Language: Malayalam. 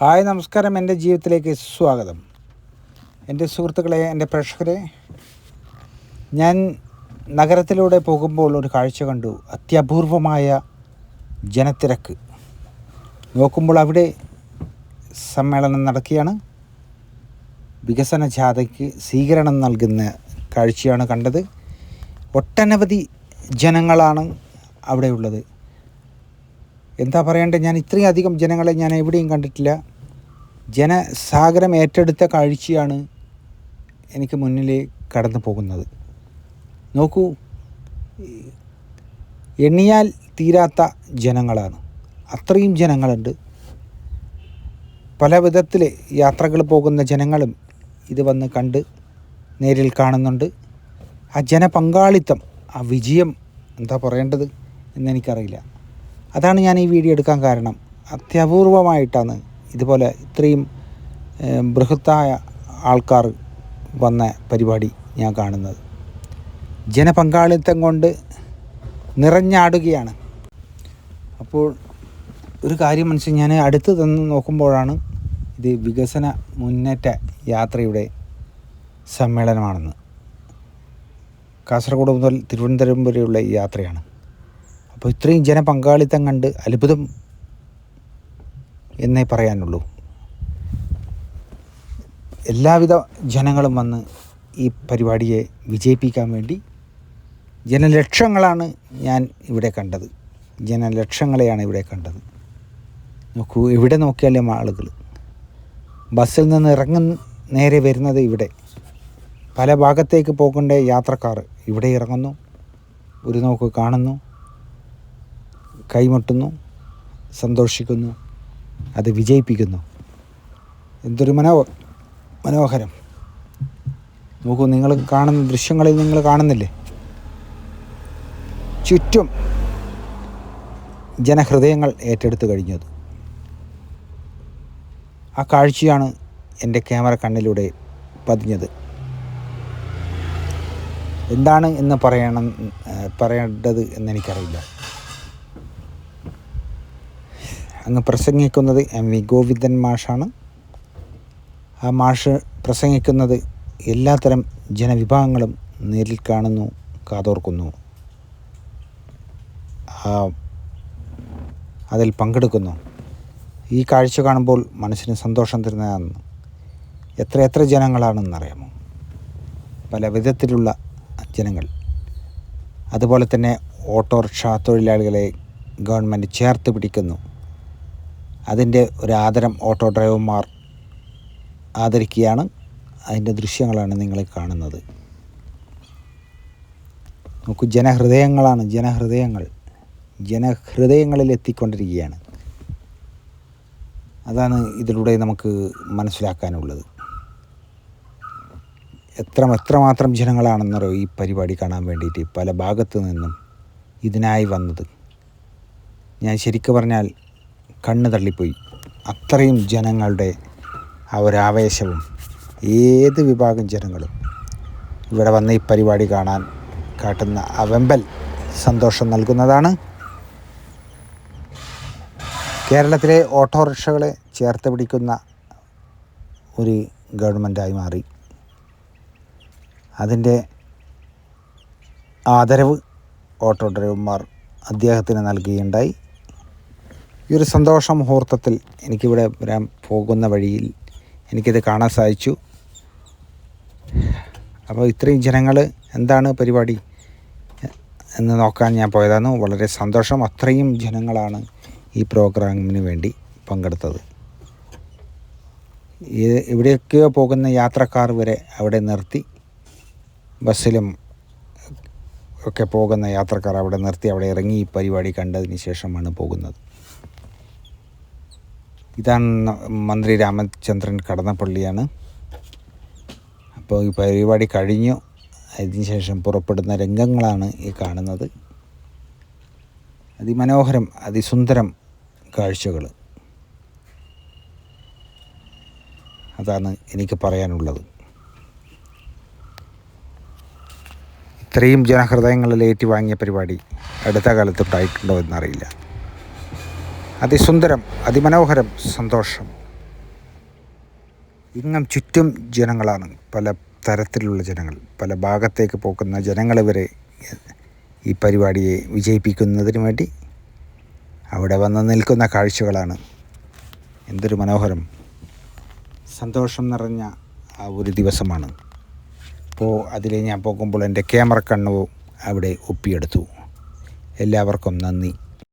ഹായ് നമസ്കാരം. എന്റെ ജീവിതത്തിലേക്ക് സ്വാഗതം. എന്റെ സുഹൃത്തുക്കളെ എന്റെ പ്രേക്ഷകരെ ഞാൻ നഗരത്തിലൂടെ പോകുമ്പോൾ ഒരു കാഴ്ച കണ്ടു. അത്യപൂർവമായ ജനത്തിരക്ക്. നോക്കുമ്പോൾ അവിടെ സമ്മേളനം നടക്കുകയാണ്. വികസന ജാഥയ്ക്ക് സ്വീകരണം നൽകുന്ന കാഴ്ചയാണ് കണ്ടത്. ഒട്ടനവധി ജനങ്ങളാണ് അവിടെയുള്ളത്. എന്താ പറയണ്ടേ ഞാൻ ഇത്രയും അധികം ജനങ്ങളെ ഞാൻ എവിടെയും കണ്ടിട്ടില്ല. ജനസാഗരം ഏറ്റെടുത്ത കാഴ്ചയാണ് എനിക്ക് മുന്നിൽ കടന്നു പോകുന്നത്. നോക്കൂ എണ്ണിയാൽ തീരാത്ത ജനങ്ങളാണ്. അത്രയും ജനങ്ങളുണ്ട്. പല വിധത്തിൽ യാത്രകൾ പോകുന്ന ജനങ്ങളും ഇത് വന്ന് കണ്ട് നേരിൽ കാണുന്നുണ്ട്. ആ ജനപങ്കാളിത്തം ആ വിജയം എന്താ പറയേണ്ടത് എന്നെനിക്കറിയില്ല അതാണ് ഞാൻ ഈ വീഡിയോ എടുക്കാൻ കാരണം. അത്യപൂർവമായിട്ടാണ് ഇതുപോലെ ഇത്രയും ബൃഹത്തായ ആൾക്കാർ വന്ന പരിപാടി ഞാൻ കാണുന്നത്. ജനപങ്കാളിത്തം കൊണ്ട് നിറഞ്ഞാടുകയാണ്. അപ്പോൾ ഒരു കാര്യം മനസ്സിൽ ഞാൻ അടുത്ത് തന്ന് നോക്കുമ്പോഴാണ് ഇത് വികസന മുന്നേറ്റ യാത്രയുടെ സമ്മേളനമാണെന്ന്. കാസർഗോഡ് മുതൽ തിരുവനന്തപുരം വരെയുള്ള ഈ യാത്രയാണ്. അപ്പോൾ ഇത്രയും ജനപങ്കാളിത്തം കണ്ട് അത്ഭുതം എന്നേ പറയാനുള്ളൂ. എല്ലാവിധ ജനങ്ങളും വന്ന് ഈ പരിപാടിയെ വിജയിപ്പിക്കാൻ വേണ്ടി ജനലക്ഷങ്ങളാണ് ഞാൻ ഇവിടെ കണ്ടത്. ജനലക്ഷങ്ങളെയാണ് ഇവിടെ കണ്ടത്. നോക്കൂ എവിടെ നോക്കിയാലും ആളുകൾ ബസ്സിൽ നിന്ന് ഇറങ്ങുന്ന നേരെ വരുന്നത് ഇവിടെ. പല ഭാഗത്തേക്ക് പോകേണ്ട യാത്രക്കാർ ഇവിടെ ഇറങ്ങുന്നു. ഒരു നോക്ക് കാണുന്നു. കൈമുട്ടുന്നു സന്തോഷിക്കുന്നു അത് വിജയിപ്പിക്കുന്നു. എന്തൊരു മനോ മനോഹരം. നോക്കൂ നിങ്ങൾ കാണുന്ന ദൃശ്യങ്ങളിൽ നിങ്ങൾ കാണുന്നില്ലേ? ചുറ്റും ജനഹൃദയങ്ങൾ ഏറ്റെടുത്തു കഴിഞ്ഞത്. ആ കാഴ്ചയാണ് എന്റെ ക്യാമറ കണ്ണിലൂടെ പതിഞ്ഞത്. എന്താണ് എന്ന് പറയണം പറയേണ്ടത് എന്നെനിക്കറിയില്ല അങ്ങ് പ്രസംഗിക്കുന്നത് എം വി ഗോവിന്ദൻ മാഷാണ്. ആ മാഷ് പ്രസംഗിക്കുന്നത് എല്ലാത്തരം ജനവിഭാഗങ്ങളും നേരിൽ കാണുന്നു കാതോർക്കുന്നു. അതിൽ പങ്കെടുക്കുന്നു. ഈ കാഴ്ച കാണുമ്പോൾ മനസ്സിന് സന്തോഷം തരുന്നതാണ്. എത്ര എത്ര ജനങ്ങളാണെന്നറിയാമോ? പല വിധത്തിലുള്ള ജനങ്ങൾ. അതുപോലെ തന്നെ ഓട്ടോറിക്ഷ തൊഴിലാളികളെ ഗവൺമെന്റ് ചേർത്ത് പിടിക്കുന്നു. അതിന്റെ ഒരു ആദരം ഓട്ടോ ഡ്രൈവർമാർ ആദരിക്കുകയാണ്. അതിന്റെ ദൃശ്യങ്ങളാണ് നിങ്ങൾ കാണുന്നത്. നോക്കൂ ജനഹൃദയങ്ങളാണ് ജനഹൃദയങ്ങൾ. ജനഹൃദയങ്ങളിൽ എത്തിക്കൊണ്ടിരിക്കുകയാണ്. അതാണ് ഇതിലൂടെ നമുക്ക് മനസ്സിലാക്കാനുള്ളത്. എത്ര എത്രമാത്രം ജനങ്ങളാണെന്നറിയോ ഈ പരിപാടി കാണാൻ വേണ്ടിയിട്ട് പല ഭാഗത്തു നിന്നും ഇതിനായി വന്നത്. ഞാൻ ശരിക്കും പറഞ്ഞാൽ കണ്ണ് തള്ളിപ്പോയി. അത്രയും ജനങ്ങളുടെ ആ ഒരു ആവേശവും ഏത് വിഭാഗം ജനങ്ങളും ഇവിടെ വന്ന് ഈ പരിപാടി കാണാൻ കാട്ടുന്ന അവമ്പൽ സന്തോഷം നൽകുന്നതാണ്. കേരളത്തിലെ ഓട്ടോറിക്ഷകളെ ചേർത്ത് പിടിക്കുന്ന ഒരു ഗവൺമെന്റായി മാറി. അതിന്റെ ആദരവ് ഓട്ടോ ഡ്രൈവർമാർ അദ്ദേഹത്തിന് നൽകുകയുണ്ടായി. ഈ ഒരു സന്തോഷ മുഹൂർത്തത്തിൽ എനിക്കിവിടെ വരാൻ പോകുന്ന വഴിയിൽ എനിക്കിത് കാണാൻ സാധിച്ചു. അപ്പോൾ ഇത്രയും ജനങ്ങൾ എന്താണ് പരിപാടി എന്ന് നോക്കാൻ ഞാൻ പോയതാണ്. വളരെ സന്തോഷം. അത്രയും ജനങ്ങളാണ് ഈ പ്രോഗ്രാമിന് വേണ്ടി പങ്കെടുത്തത്. എവിടെയൊക്കെയോ പോകുന്ന യാത്രക്കാർ വരെ അവിടെ നിർത്തി. ബസ്സിലും ഒക്കെ പോകുന്ന യാത്രക്കാർ അവിടെ നിർത്തി. അവിടെ ഇറങ്ങി ഈ പരിപാടി കണ്ടതിന് ശേഷമാണ് പോകുന്നത്. ഇതാണ് മന്ത്രി രാമചന്ദ്രൻ കടന്നപ്പള്ളിയാണ്. അപ്പോൾ ഈ പരിപാടി കഴിഞ്ഞു. അതിനുശേഷം പുറപ്പെടുന്ന രംഗങ്ങളാണ് ഈ കാണുന്നത്. അതിമനോഹരം അതിസുന്ദരം കാഴ്ചകൾ. അതാണ് എനിക്ക് പറയാനുള്ളത്. ഇത്രയും ജനഹൃദയങ്ങളിൽ ഏറ്റുവാങ്ങിയ പരിപാടി അടുത്ത കാലത്തുണ്ടായിട്ടുണ്ടോ എന്നറിയില്ല. അതിസുന്ദരം അതിമനോഹരം സന്തോഷം. ഇങ്ങം ചുറ്റും ജനങ്ങളാണ്. പല തരത്തിലുള്ള ജനങ്ങൾ. പല ഭാഗത്തേക്ക് പോകുന്ന ജനങ്ങൾ വരെ ഈ പരിപാടിയെ വിജയിപ്പിക്കുന്നതിന് വേണ്ടി അവിടെ വന്ന് നിൽക്കുന്ന കാഴ്ചകളാണ്. എന്തൊരു മനോഹരം സന്തോഷം നിറഞ്ഞ ആ ഒരു ദിവസമാണ്. അപ്പോൾ അതിലെ ഞാൻ പോകുമ്പോൾ എന്റെ ക്യാമറ കണ്ണവും അവിടെ ഒപ്പിയെടുത്തു. എല്ലാവർക്കും നന്ദി.